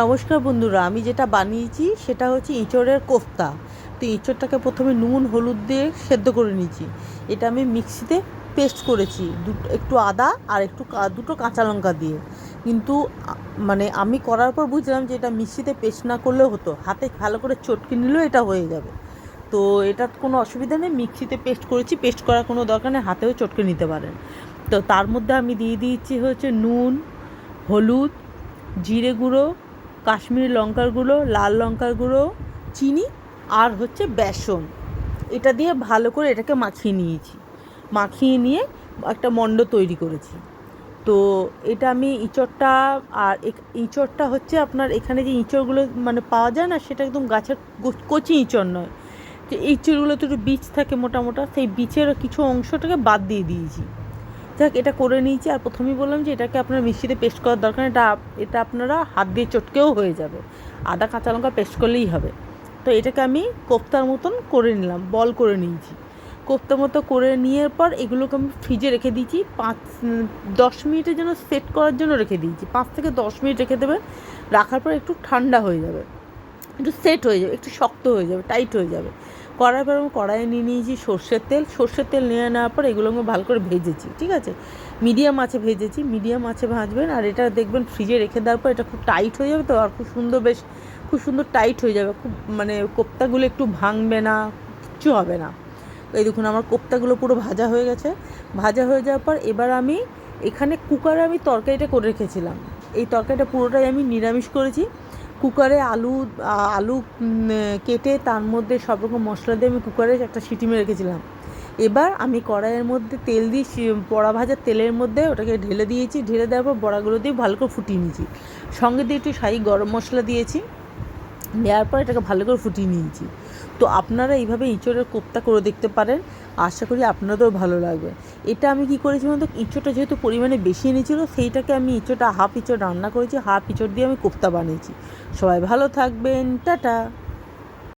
নমস্কার বন্ধুরা, আমি যেটা বানিয়েছি সেটা হচ্ছে ইঁচড়ের কোফতা। তো ইঁচড়টাকে প্রথমে নুন, হলুদ দিয়ে সেদ্ধ করে নিয়েছি। এটা আমি মিক্সিতে পেস্ট করেছি, দুটো, একটু আদা আর একটু দুটো কাঁচা লঙ্কা দিয়ে। কিন্তু মানে আমি করার পর বুঝলাম যে এটা মিক্সিতে পেস্ট না করলেও হতো, হাতে ভালো করে চটকে নিলেও এটা হয়ে যাবে। তো এটার কোনো অসুবিধা নেই, মিক্সিতে পেস্ট করেছি, পেস্ট করার কোনো দরকার নেই, হাতেও চটকে নিতে পারেন। তো তার মধ্যে আমি দিয়ে দিয়েছি হচ্ছে নুন, হলুদ, জিরে গুঁড়ো কাশ্মীরি লঙ্কার গুঁড়ো, লাল লঙ্কার গুঁড়ো, চিনি আর হচ্ছে বেসন। এটা দিয়ে ভালো করে এটাকে মাখিয়ে নিয়েছি। মাখিয়ে নিয়ে একটা মণ্ড তৈরি করেছি। তো এটা আমি ইঁচড়টা আর ইঁচড়টা হচ্ছে আপনার এখানে যে ইঁচড়গুলো মানে পাওয়া যায় না, সেটা একদম গাছের কচি ইঁচড় নয়। যে ইঁচড়গুলোতে একটু বীজ থাকে মোটা মোটা সেই বীজের কিছু অংশটাকে বাদ দিয়ে দিয়েছি। যাক, এটা করে নিয়েছি আর প্রথমেই বললাম যে এটাকে আপনার মিক্সিতে পেস্ট করার দরকার এটা এটা আপনারা হাত দিয়ে চটকেও হয়ে যাবে। আদা, কাঁচা লঙ্কা পেস্ট করলেই হবে। তো এটাকে আমি কোফতার মতন করে নিলাম, বল করে নিয়েছি। কোফতার মতো করে নেওয়ার পর এগুলোকে আমি ফ্রিজে রেখে দিয়েছি। পাঁচ দশ মিনিটের জন্য সেট করার জন্য রেখে দিয়েছি। পাঁচ থেকে দশ মিনিট রেখে দেবেন। রাখার পর একটু ঠান্ডা হয়ে যাবে। একটু সেট হয়ে যাবে, একটু শক্ত হয়ে যাবে, টাইট হয়ে যাবে। করার পর কড়াইয়ে নিয়ে নিয়েছি সর্ষের তেল। সর্ষের তেল নিয়ে নেওয়ার পর এগুলো আমি ভালো করে ভেজেছি, ঠিক আছে? মিডিয়াম আছে ভেজেছি। মিডিয়াম আছে ভাজবেন আর এটা দেখবেন ফ্রিজে রেখে দেওয়ার পর এটা খুব টাইট হয়ে যাবে তো আর খুব সুন্দর বেশ, খুব সুন্দর টাইট হয়ে যাবে। খুব মানে কোপ্তাগুলো একটু ভাঙবে না, কিচ্ছু হবে না। এই দেখুন আমার কোপ্তাগুলো পুরো ভাজা হয়ে গেছে। ভাজা হয়ে যাওয়ার পর এবার আমি এখানে কুকারে আমি তরকারিটা করে রেখেছিলাম। এই তরকারিটা পুরোটাই আমি নিরামিষ করেছি। কুকারে আলু আলু কেটে তার মধ্যে সব রকম মশলা দিয়ে আমি কুকারে একটা সিটি মেরে রেখেছিলাম। এবার আমি কড়াইয়ের মধ্যে তেল দিয়ে বড়া ভাজার তেলের মধ্যে ওটাকে ঢেলে দিয়েছি। ঢেলে দেওয়ার পর বড়াগুলো দিয়ে ভালো করে ফুটিয়ে নিয়েছি। সঙ্গে দিয়ে একটু শাহি গরম মশলা দিয়েছি। দেওয়ার পর এটাকে ভালো করে ফুটিয়ে নিয়েছি। তো আপনারা এইভাবে ইঁচড়ের কোপ্তা করে দেখতে পারেন। আশা করি আপনাদেরও ভালো লাগবে। এটা আমি কি করেছি বলতো ইঁচড়টা যেহেতু পরিমাণে বেশি এনেছিল, সেইটাকে আমি ইঁচড়টা হাফ ইঁচড় রান্না করেছি হাফ ইঁচড় দিয়ে আমি কোপ্তা বানিয়েছি। সবাই ভালো থাকবেন, টাটা।